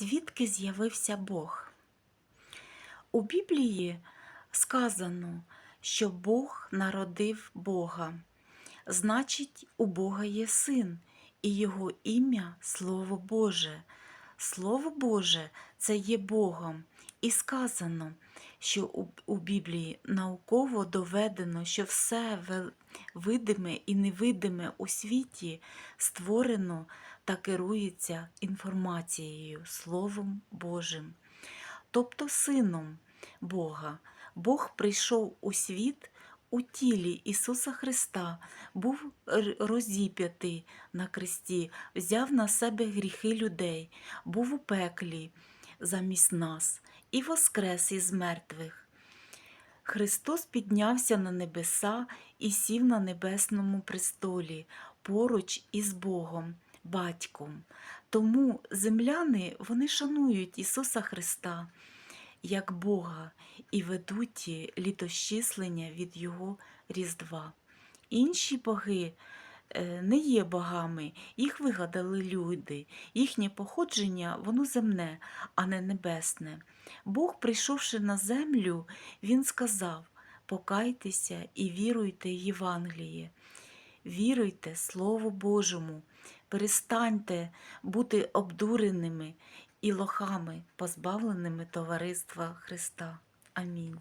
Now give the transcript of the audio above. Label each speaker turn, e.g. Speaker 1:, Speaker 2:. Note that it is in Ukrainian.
Speaker 1: Звідки з'явився Бог? У Біблії сказано, що Бог народив Бога. Значить, у Бога є син, і його ім'я Слово Боже. Слово Боже це є Богом. І сказано, що у, Біблії науково доведено, що все видиме і невидиме у світі створено та керується інформацією, Словом Божим, тобто Сином Бога. Бог прийшов у світ у тілі Ісуса Христа, був розіп'ятий на кресті, взяв на себе гріхи людей, був у пеклі замість нас і воскрес із мертвих. Христос піднявся на небеса і сів на небесному престолі поруч із Богом, Батьком. Тому земляни вони шанують Ісуса Христа як Бога і ведуть літощислення від Його Різдва. Інші боги е, не є богами, їх вигадали люди, їхнє походження воно земне, а не небесне. Бог, прийшовши на землю, Він сказав: покайтеся і віруйте Євангеліє. Віруйте Слову Божому, перестаньте бути обдуреними і лохами, позбавленими товариства Христа. Амінь.